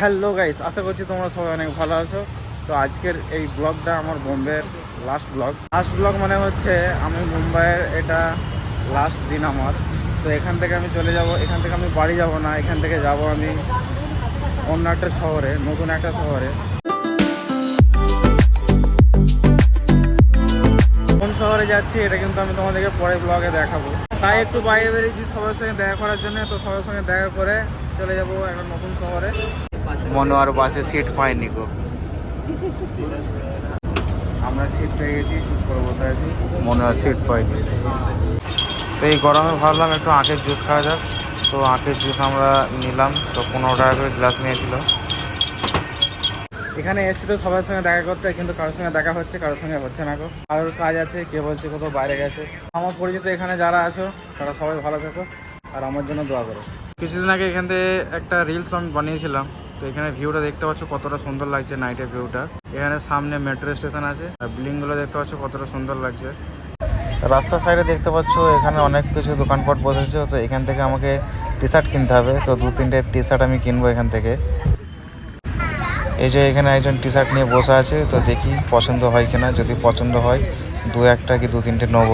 Hello guys আশা করছি তোমরা সবাই অনেক ভালো আছো। তো আজকের এই ব্লগটা আমার বোম্বের লাস্ট ব্লগ লাস্ট ব্লগ মানে হচ্ছে আমি মুম্বাইয়ের এটা লাস্ট দিন আমার। তো এখান থেকে আমি চলে যাব। এখান থেকে আমি বাড়ি যাব না। এখান থেকে যাব আমি অন্য একটা শহরে, নতুন একটা শহরে। কোন শহরে যাচ্ছি, এটা কিন্তু আমি তোমাদেরকে পরে ব্লগে দেখাবো। তাই একটু বাইরে বেরিয়েছি সবার সঙ্গে দেখা করার জন্য। তো সবার সঙ্গে দেখা করে চলে যাব একটা নতুন শহরে। মনোয়ার বাসে সিট পাইনি গো। আমরা সিট পেয়ে গেছি চুপ করে বসে আছি। মনোয়ার সিট পাইনি। তো এই গরমে ভাবলাম একটু আখের জুস খাওয়া যাক। তো আখের জুস আমরা নিলাম তো পনেরো টাকা করে গ্লাস নিয়েছিল। এখানে এসেছি তো সবার সঙ্গে দেখা করতে কিন্তু কারোর সঙ্গে দেখা হচ্ছে কারোর সঙ্গে হচ্ছে না গো। কারোর কাজ আছে কে বলছে কোথাও বাইরে গেছে। আমার পরিচিত এখানে যারা আছো তারা সবাই ভালো থাকো আর আমার জন্য দোয়া করো। কিছুদিন আগে এখান থেকে একটা রিলস আমি বানিয়েছিলাম। তো এখানে ভিউটা দেখতে পাচ্ছ কতটা সুন্দর লাগছে নাইটের ভিউটা এখানে সামনে মেট্রো স্টেশন আছে, আর বিল্ডিংগুলো দেখতে পাচ্ছ কতটা সুন্দর লাগছে। রাস্তার সাইডে দেখতে পাচ্ছ এখানে অনেক কিছু দোকানপাট বসেছে, তো এখান থেকে আমাকে টি শার্ট কিনতে হবে। তো দু তিনটে টি শার্ট আমি কিনবো এখান থেকে। এই যে এখানে একজন টি শার্ট নিয়ে বসে আছে, তো দেখি পছন্দ হয় কিনা। যদি পছন্দ হয়, দু একটা কি দু তিনটে নেব।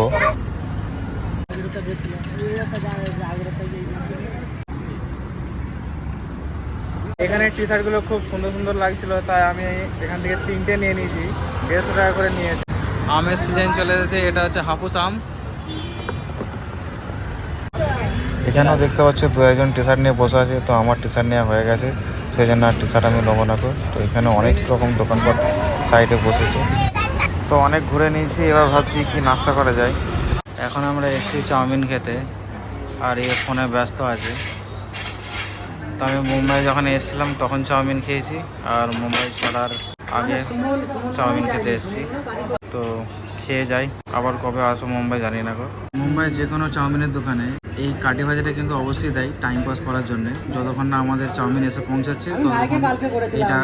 এখানে টি শার্টগুলো খুব সুন্দর সুন্দর লাগছিল তাই আমি এখান থেকে তিনটে নিয়ে নিয়েছি দেড়শো টাকা করে নিয়েছি। আমের সিজন চলে এসেছে এটা হচ্ছে হাপুস আম। এখানেও দেখতে পাচ্ছ দু একজন টি শার্ট নিয়ে বসে আছে তো আমার টি শার্ট নেওয়া হয়ে গেছে সেই জন্য আর টি শার্ট আমি নেব না। তো এখানে অনেক রকম দোকানপাট সাইডে বসেছে। তো অনেক ঘুরে নিয়েছি এবার ভাবছি কি নাস্তা করা যায়। এখন আমরা এসেছি চাউমিন খেতে আর এ ফোনে ব্যস্ত আছে। তো আমি মুম্বাই যখন এসেছিলাম তখন চাউমিন খেয়েছি আর মুম্বাই ছাড়ার আগে চাউমিন খেতে এসেছি। তো খেয়ে যাই আবার কবে আসব মুম্বাই জানি না গো। মুম্বাই যে কোনো চাউমিনের দোকানে এই কাটি ভাজাটা কিন্তু অবশ্যই দেয় টাইম পাস করার জন্য। যতক্ষণ না আমাদের চাউমিন এসে পৌঁছাচ্ছে ততক্ষণ এটা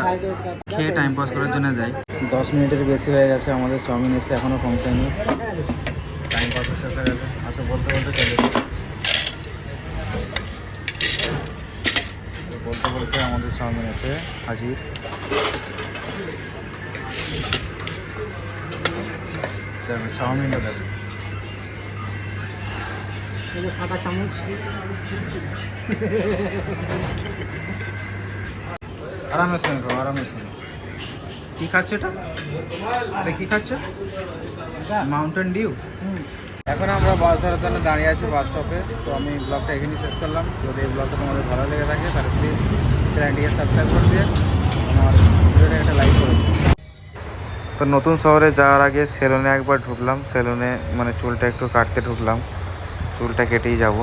খেয়ে টাইম পাস করার জন্য দেয়। দশ মিনিটের বেশি হয়ে গেছে আমাদের চাউমিন এসে এখনও পৌঁছায়নি। টাইম পাস শেষ হয়ে গেছে। আচ্ছা বলতে বলতে চলে যাই। তো বলতে বলতে আমাদের চাউমিন এসে হাজির। চাউমিনটা দেখো আরামের সঙ্গে খাও আরামের সঙ্গে কি খাচ্ছে এটা? এটা কি খাচ্ছ? মাউন্টেন ডিউ এখন আমরা বাস ধরার জন্য দাঁড়িয়ে আছি বাস স্টপে তো আমি ব্লগটা এখানেই শেষ করলাম। যদি এই ব্লগটা তোমাদের ভালো লেগে থাকে, তাহলে প্লিজ চ্যানেলটিকে সাবস্ক্রাইব করে দিয়ে আমার ভিডিওটা একটা লাইক করে তো নতুন শহরে যাওয়ার আগে সেলুনে একবার ঢুকলাম। সেলুনে মানে চুলটা একটু কাটতে ঢুকলাম। চুলটা কেটেই যাব।